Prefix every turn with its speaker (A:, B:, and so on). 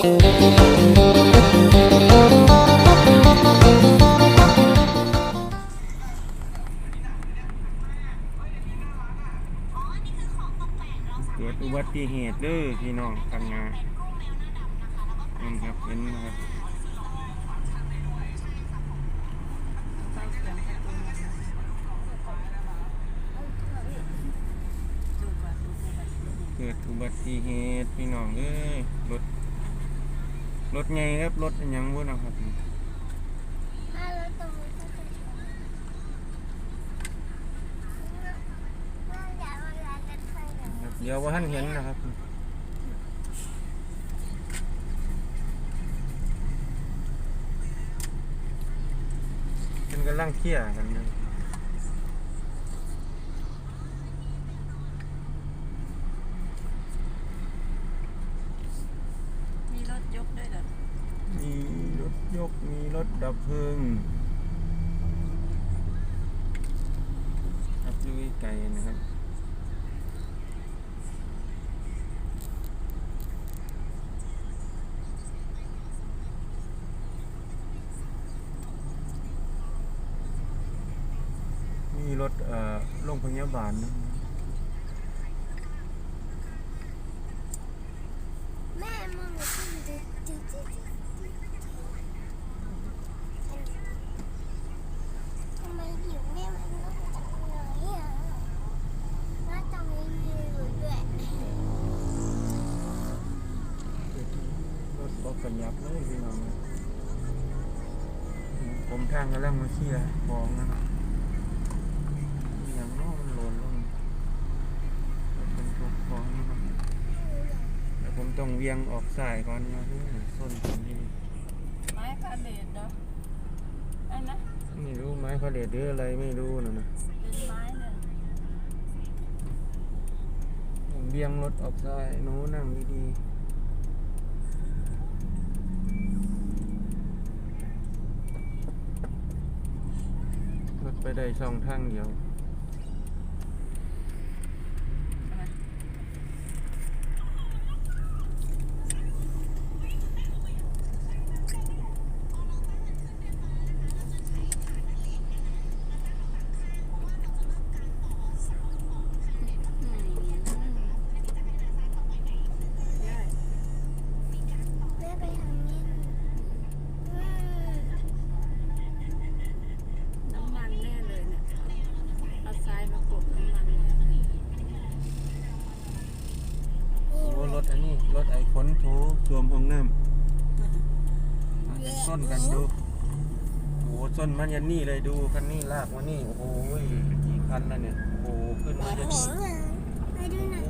A: เกิดอุบัติเหตุเด้อพี่น้องทางงานนี่ครับเป็นนะครับ
B: เกิดอุ
A: บัติเหตุพี่น้องเอ้ยรถ รถไงครับ รถยังบ่นะครับ
C: ถ้ารถตรงนี้ก็จะชนน่าจะเวลาจะไปแบ
A: เดี๋ยวว่าท่านเห็นนะครับเป็นกำลังเคลียกันนะ
B: มีรถยกด้วยเหรอ
A: มีรถยกมี รถดับเพลิงครับอยู่ไกลๆนะครับมีรถเอ่อโรงพยาบาลนะ
C: แม่มึงขึ้นดึกดึกดึกดึกทำไมหิวแม่มันนกจังเลยอะแล้วตรงนี้มีอยู่ด้วย
A: รถบอ กันยับเลยพี่น้องผมทางกำลังมาเคลียร์ของนะอย่างน้อมันหล่นลงเป็นพวกของนะครับแต่ผมต้องเวียงออกสายก่อนนะพื่ส้นผมนี่
B: ไม้พาเลทเนาะอันนะ
A: ไม่รู้ไม้พาเลทหรืออะไรไม่รู้นะนะ
B: เป็นไม้เนี่ย
A: ผมเวียงรถออกสายหนูนั่งดีๆ ไปได้ช่องทางเดียว
B: ได้
C: แม่ไปทางนี้อืม
B: น้ำมันแน่เลยเนี่ยเอาทรายมากบน้ำมันแน่เลย
A: โอ้ร ถอันนี้รถไอ้ขนถูสวมห้องน้ำส้นกันดูโอ้ส้นมันยันนี่เลยดูคันนี้ลากมานี่โอ้โหกี่คันแล้วเนี่ยโอ้โหขึ้นมาจะ
C: เห็นเหรอไปดูหน่อย
A: โอ้โหโอ้โหนี่รถเขาออกเลย